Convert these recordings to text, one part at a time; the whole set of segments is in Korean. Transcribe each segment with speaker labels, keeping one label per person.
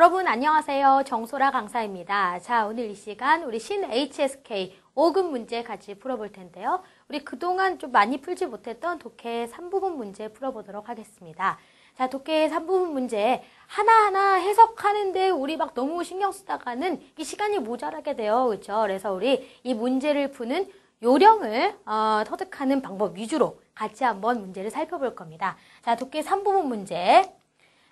Speaker 1: 여러분 안녕하세요. 정소라 강사입니다. 자, 오늘 이 시간 우리 신 HSK 5급 문제 같이 풀어볼 텐데요. 우리 그동안 좀 많이 풀지 못했던 독해 3부분 문제 풀어보도록 하겠습니다. 자, 독해 3부분 문제 하나하나 해석하는데 우리 막 너무 신경 쓰다가는 이 시간이 모자라게 돼요. 그렇죠? 그래서 우리 이 문제를 푸는 요령을 어, 터득하는 방법 위주로 같이 한번 문제를 살펴볼 겁니다. 자, 독해 3부분 문제.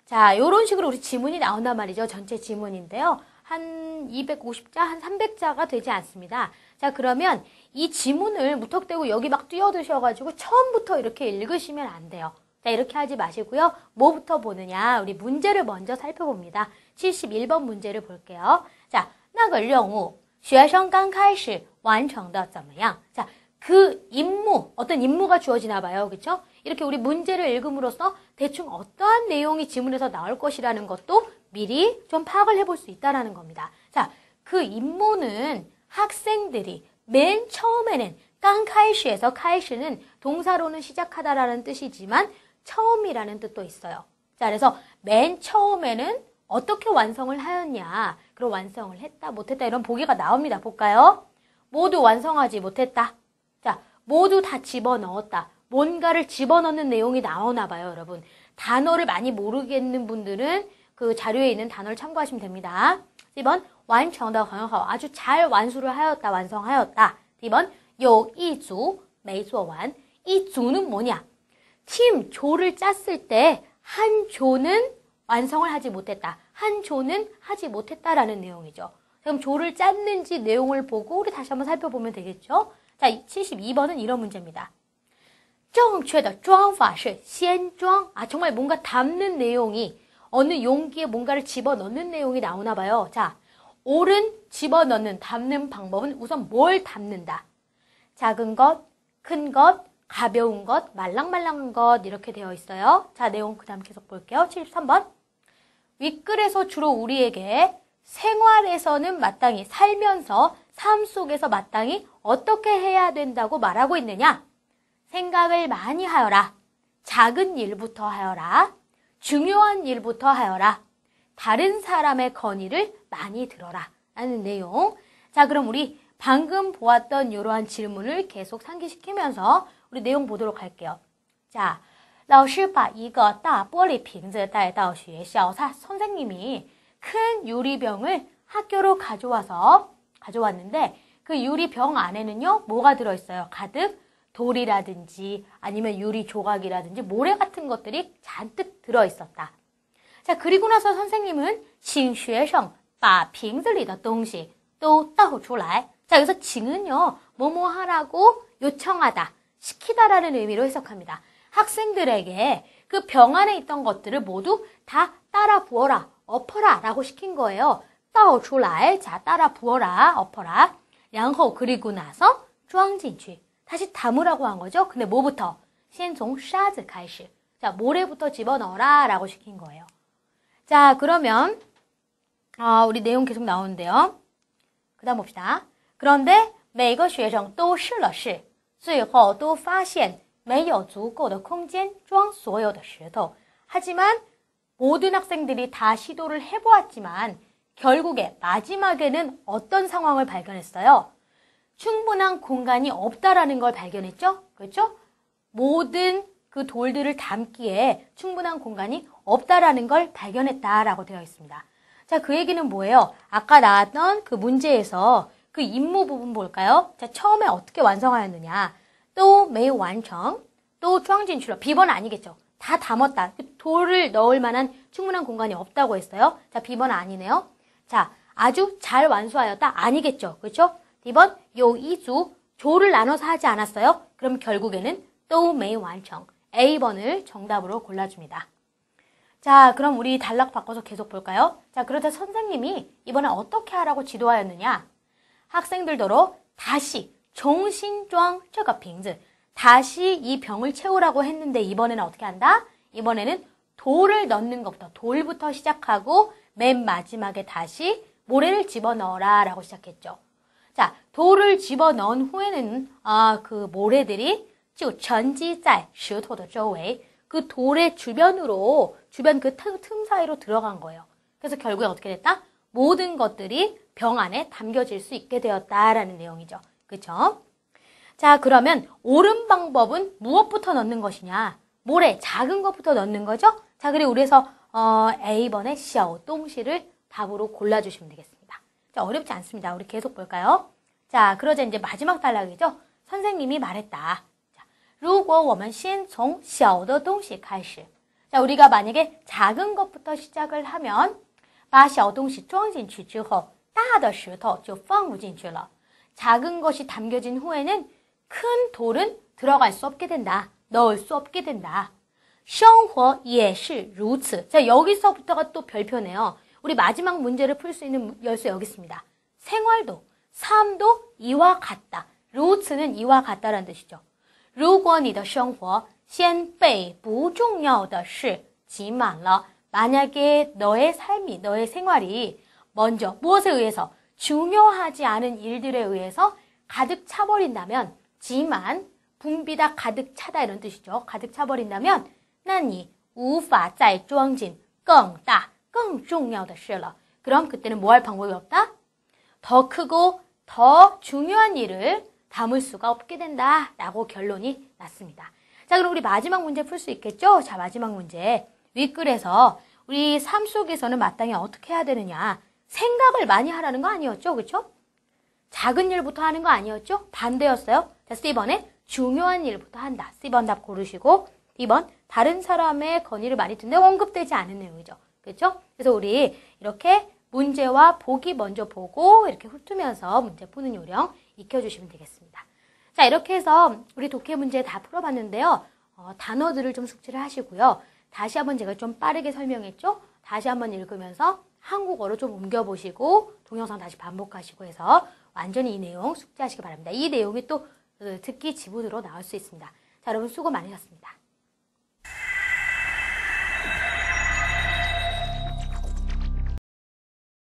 Speaker 1: 자, 요런 식으로 우리 지문이 나온단 말이죠. 전체 지문인데요. 한 250자, 한 300자가 되지 않습니다. 자, 그러면 이 지문을 무턱대고 여기 막 뛰어드셔가지고 처음부터 이렇게 읽으시면 안 돼요. 자, 이렇게 하지 마시고요. 뭐부터 보느냐? 우리 문제를 먼저 살펴봅니다. 71번 문제를 볼게요. 자, 那个任务学生刚开始完成的怎么样? 자, 그 임무, 어떤 임무가 주어지나 봐요. 그쵸? 이렇게 우리 문제를 읽음으로써 대충 어떠한 내용이 지문에서 나올 것이라는 것도 미리 좀 파악을 해볼 수 있다라는 겁니다. 자, 그 임무는 학생들이 맨 처음에는 깡카이시에서 카이시는 동사로는 시작하다라는 뜻이지만 처음이라는 뜻도 있어요. 자, 그래서 맨 처음에는 어떻게 완성을 하였냐. 그럼 완성을 했다, 못했다 이런 보기가 나옵니다. 볼까요? 모두 완성하지 못했다. 자, 모두 다 집어넣었다. 뭔가를 집어넣는 내용이 나오나 봐요, 여러분. 단어를 많이 모르겠는 분들은 그 자료에 있는 단어를 참고하시면 됩니다. 1번, 완성다, 완성. 아주 잘 완수를 하였다, 완성하였다. 2번, 요이주, 매소완. 이 조는 뭐냐? 팀, 조를 짰을 때 한 조는 완성을 하지 못했다. 한 조는 하지 못했다라는 내용이죠. 그럼 조를 짰는지 내용을 보고 우리 다시 한번 살펴보면 되겠죠? 자, 72번은 이런 문제입니다. 正确的装法是先装. 아, 정말 뭔가 담는 내용이 어느 용기에 뭔가를 집어넣는 내용이 나오나 봐요. 자, 옳은 집어넣는, 담는 방법은 우선 뭘 담는다? 작은 것, 큰 것, 가벼운 것, 말랑말랑한 것 이렇게 되어 있어요. 자, 내용 그 다음 계속 볼게요. 73번. 윗글에서 주로 우리에게 생활에서는 마땅히 살면서 삶 속에서 마땅히 어떻게 해야 된다고 말하고 있느냐? 생각을 많이 하여라. 작은 일부터 하여라. 중요한 일부터 하여라. 다른 사람의 건의를 많이 들어라. 라는 내용. 자, 그럼 우리 방금 보았던 이러한 질문을 계속 상기시키면서 우리 내용 보도록 할게요. 자, 老师把一个大玻璃瓶子带到学校. 사, 선생님이 큰 유리병을 학교로 가져와서 가져왔는데 그 유리병 안에는요 뭐가 들어있어요? 가득 돌이라든지 아니면 유리 조각이라든지 모래 같은 것들이 잔뜩 들어있었다. 자 그리고 나서 선생님은 请学生把瓶子里的东西都倒出来. 자 여기서 请은요 뭐뭐 하라고 요청하다, 시키다라는 의미로 해석합니다. 학생들에게 그 병 안에 있던 것들을 모두 다 따라 부어라, 엎어라 라고 시킨 거예요. 倒出来, 자 따라 부어라, 엎어라. 然后 그리고 나서 装进去. 다시 담으라고 한 거죠. 근데 뭐부터? 先从沙子开始. 자 모래부터 집어넣어라 라고 시킨 거예요. 자 그러면 어, 우리 내용 계속 나오는데요. 그 다음 봅시다. 그런데 每个学生都试了试，最后都发现没有足够的空间装所有的石头。 하지만 모든 학생들이 다 시도를 해보았지만 결국에 마지막에는 어떤 상황을 발견했어요? 충분한 공간이 없다라는 걸 발견했죠? 그렇죠? 모든 그 돌들을 담기에 충분한 공간이 없다라는 걸 발견했다라고 되어 있습니다. 자, 그 얘기는 뭐예요? 아까 나왔던 그 문제에서 그 임무 부분 볼까요? 자, 처음에 어떻게 완성하였느냐? 또 매우 완성, 또 추앙진출로 비번 아니겠죠? 다 담았다. 그 돌을 넣을 만한 충분한 공간이 없다고 했어요. 자, 비번 아니네요. 자, 아주 잘 완수하였다. 아니겠죠. 그렇죠? 이번 요, 이, 주, 조를 나눠서 하지 않았어요. 그럼 결국에는 또 매일 완청. A번을 정답으로 골라줍니다. 자, 그럼 우리 단락 바꿔서 계속 볼까요? 자, 그러자 선생님이 이번에 어떻게 하라고 지도하였느냐? 학생들도로 다시 정신종 체크핑즈 다시 이 병을 채우라고 했는데 이번에는 어떻게 한다? 이번에는 돌을 넣는 것부터 돌부터 시작하고 맨 마지막에 다시 모래를 집어넣어라 라고 시작했죠. 자, 돌을 집어넣은 후에는 아, 그 모래들이 就沉积在石头的周围그 돌의 주변으로 주변 그 틈 사이로 들어간 거예요. 그래서 결국에 어떻게 됐다? 모든 것들이 병 안에 담겨질 수 있게 되었다라는 내용이죠. 그쵸? 자, 그러면 옳은 방법은 무엇부터 넣는 것이냐? 모래, 작은 것부터 넣는 거죠? 자, 그리고 그래서 어, A번의 샤오 동시를 답으로 골라주시면 되겠습니다. 자, 어렵지 않습니다. 우리 계속 볼까요? 자, 그러자 이제 마지막 단락이죠? 선생님이 말했다. 자, 如果我们先从小的东西开始. 자, 우리가 만약에 작은 것부터 시작을 하면 把小东西装进去之后,大的石头就放不进去了. 작은 것이 담겨진 후에는 큰 돌은 들어갈 수 없게 된다. 넣을 수 없게 된다. 生活也是如此. 자, 여기서부터가 또 별표네요. 우리 마지막 문제를 풀 수 있는 열쇠 여기 있습니다. 생활도, 삶도 이와 같다. 如此는 이와 같다라는 뜻이죠. 如果你的生活先被不重要的事挤满了. 만약에 너의 삶이, 너의 생활이 먼저 무엇에 의해서 중요하지 않은 일들에 의해서 가득 차버린다면, 지만 붐비다 가득 차다 이런 뜻이죠. 가득 차버린다면, 那你无法再装进更大、更重要的事了. 그럼 그때는 뭐 할 방법이 없다? 더 크고 더 중요한 일을 담을 수가 없게 된다. 라고 결론이 났습니다. 자, 그럼 우리 마지막 문제 풀 수 있겠죠? 자, 마지막 문제. 윗글에서 우리 삶 속에서는 마땅히 어떻게 해야 되느냐. 생각을 많이 하라는 거 아니었죠? 그쵸? 작은 일부터 하는 거 아니었죠? 반대였어요. 자, C번에 중요한 일부터 한다. C번 답 고르시고, D번 다른 사람의 건의를 많이 듣는데 언급되지 않은 내용이죠. 그렇죠? 그래서 우리 이렇게 문제와 보기 먼저 보고 이렇게 훑으면서 문제 푸는 요령 익혀주시면 되겠습니다. 자, 이렇게 해서 우리 독해 문제 다 풀어봤는데요. 어, 단어들을 좀 숙지를 하시고요. 다시 한번 제가 좀 빠르게 설명했죠? 다시 한번 읽으면서 한국어로 좀 옮겨보시고 동영상 다시 반복하시고 해서 완전히 이 내용 숙지하시기 바랍니다. 이 내용이 또 어, 듣기 지문으로 나올 수 있습니다. 자, 여러분 수고 많으셨습니다.